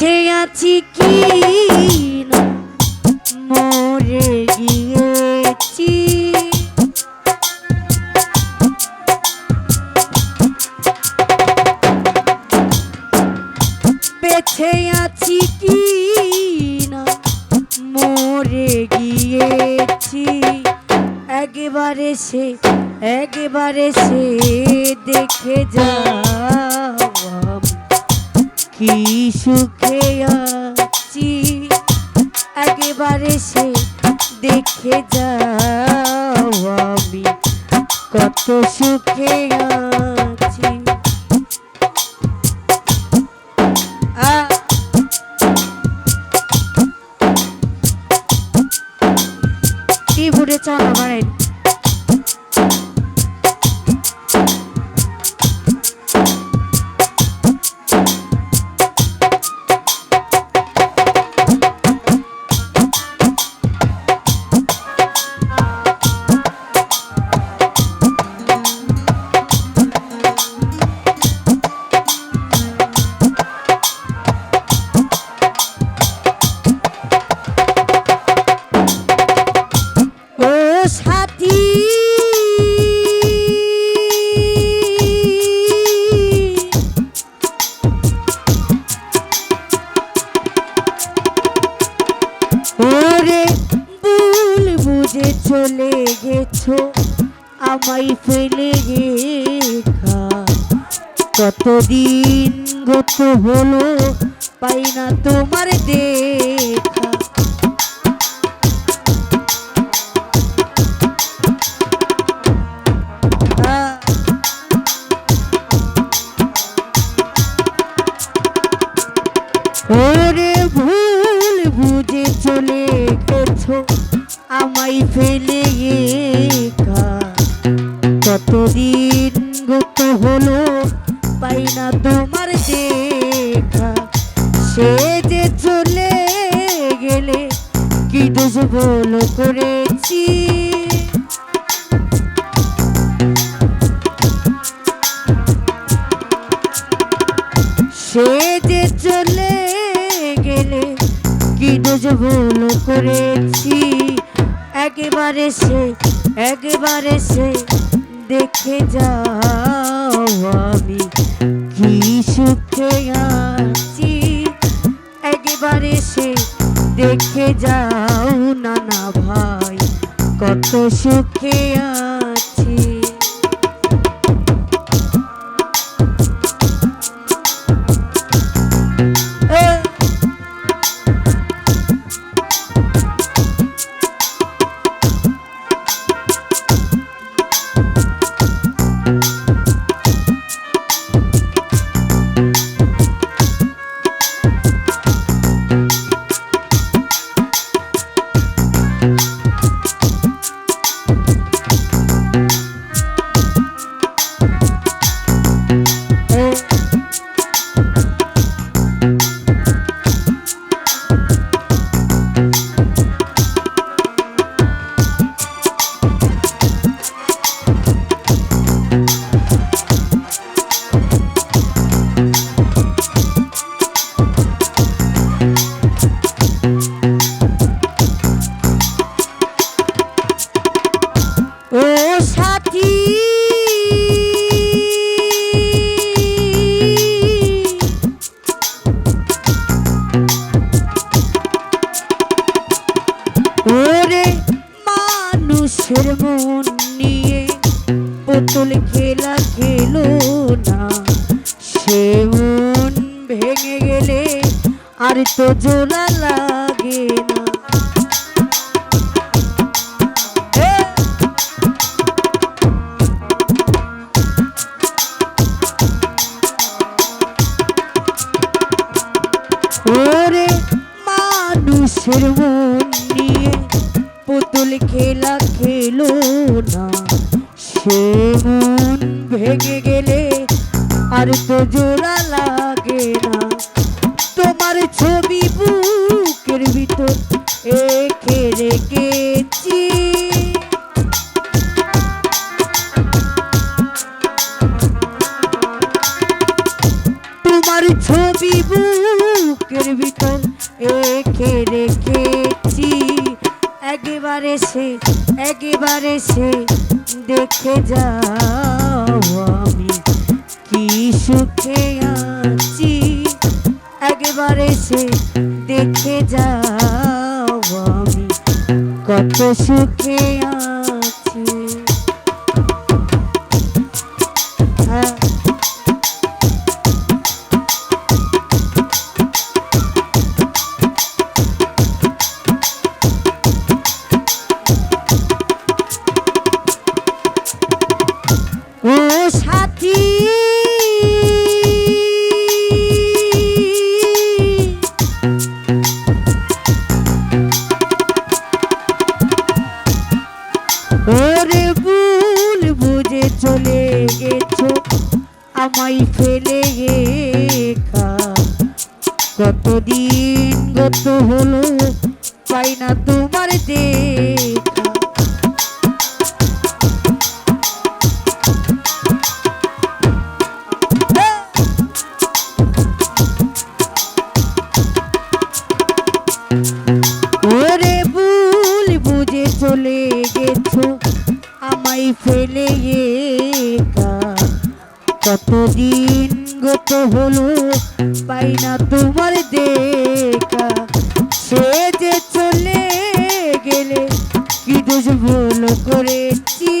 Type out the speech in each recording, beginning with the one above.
বেঁচে আছি কি মরে গিয়েছি। বেঁচে আছি কি না? মরে গিয়েছি। একবারে সে একবারে সে দেখে যাও। কি সুখে আছি? একবারে সে দেখে যাও আমি। কত সুখে আছি। ঘুরে চল। ওরে, ভুল বুঝে চলে গেছো, আমায় ফেলে রেখা। কতদিন গত হলো, পাই না তোমার দেখা কি করেছি। সে যে চলে গেলে কি ভুল করেছি? একেবারে সে একেবারে সে দেখে যাও আমি কি সুখে আছি। একেবারে সে দেখে যাও নানা ভাই কত সুখে আছি পুতুল খেলা খেলো না। সে মন ভেঙে গেলে আর তো জোলা লাগে না। মন নিয়ে পুতুল খেলা খেলো না। সে ভেঙে গেলে আর তো জোড়া লাগে না। তোমার ছবি বুকের ভিতর একে রেখেছি। তোমার ছবি বুকের ভিতর একে রেখেছি। একেবারে সে একেবারে সে দেখে যাও আমি কি সুখে আছি। একবার এসে দেখে যাও আমি কত সুখে আছি। ও সাথী ওরে ভুল বুঝে চলে গেছো আমায় ফেলে একা। কতদিন গত হলো পাই না তোমার দেখা ফেলে কতদিন গত হলো, পাই না তোমার দেখা। সে যে চলে গেলে কি দোষ ভুল করেছি?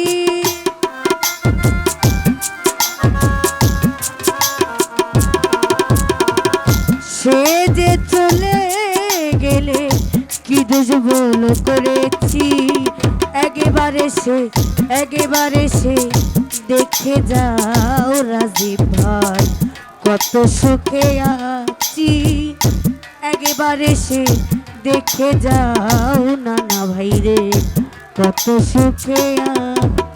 সে যে চলে গেলে কি দোষ ভুল করেছি? একেবারে সে একেবারে সে দেখে যাও রাজীব ভাই। কত সুখে আছি, একেবারে সে দেখে যাও নানা ভাই রে কত সুখে আছি।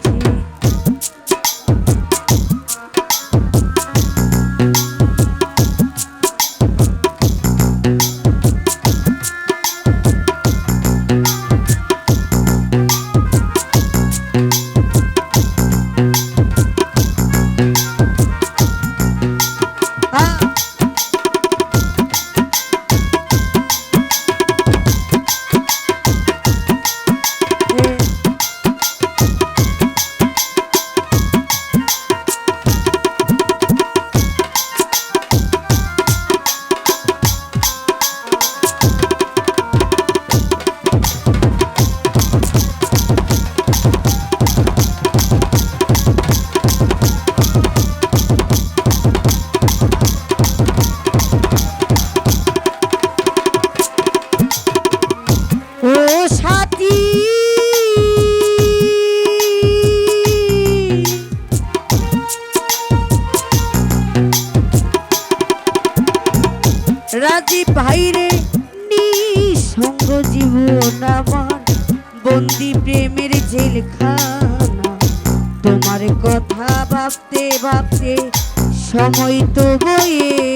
ভাইরে, নিঃসঙ্গ জীবন আমার। বন্দি প্রেমের জেলখানা। তোমার কথা ভাবতে ভাবতে সময় তো বয়ে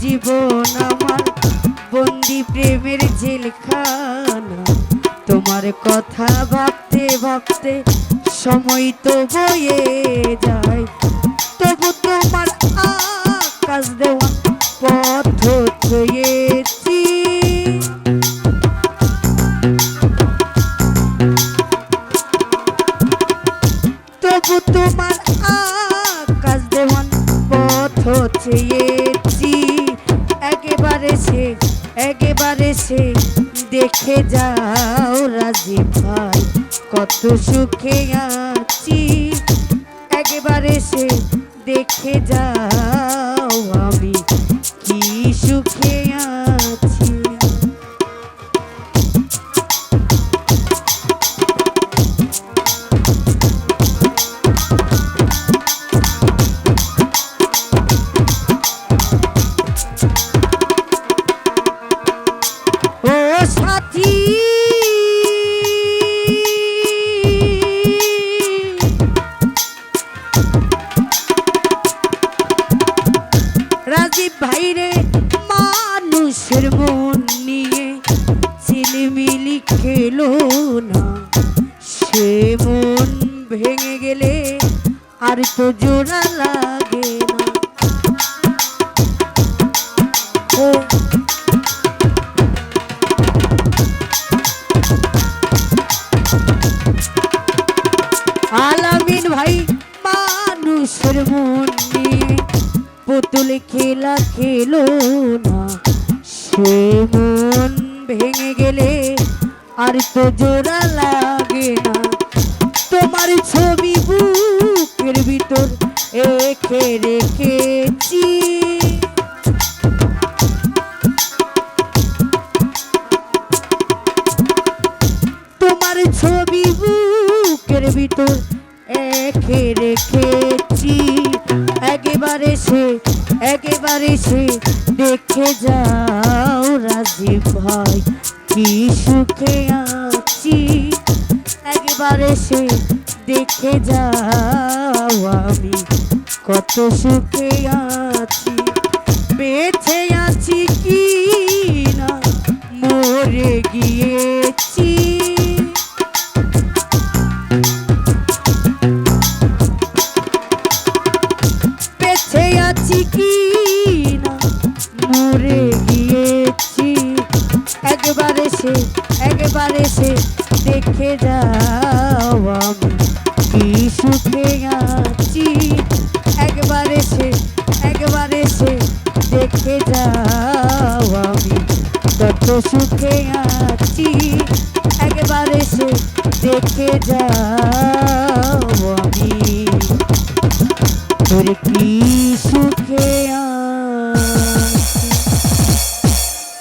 জীবন প্রেমের জেলখানা। তোমার কথা ভাবতে ভাবতে সময় তো বয়ে যায়। তবু তোমার আকাশ দেওয়া পথ ছুঁয়েছি সুখে আছি একেবারে সে দেখে যাও আর তো জোড়া লাগে আলামিন ভাই, মানুষের মন পুতুল খেলা খেলো না। সে মন ভেঙে গেলে আর তো জোড়া লাগে এঁকে রেখেছি। তোমার ছবি বুকের ভিতর একে রেখেছি। একেবারে সে একেবারে সে দেখে যাও রাজীব ভাই, কি সুখে আছি। একবারে সে দেখে যাও আমি। কত সুখে আছি, বেঁচে আছি কি না? মরে গিয়েছি। কি না? মরে গিয়েছি। একবারে সে একবারে সে দেখে যাও আমি কি সুখে সুখে আছি একবারে সে দেখে যাও।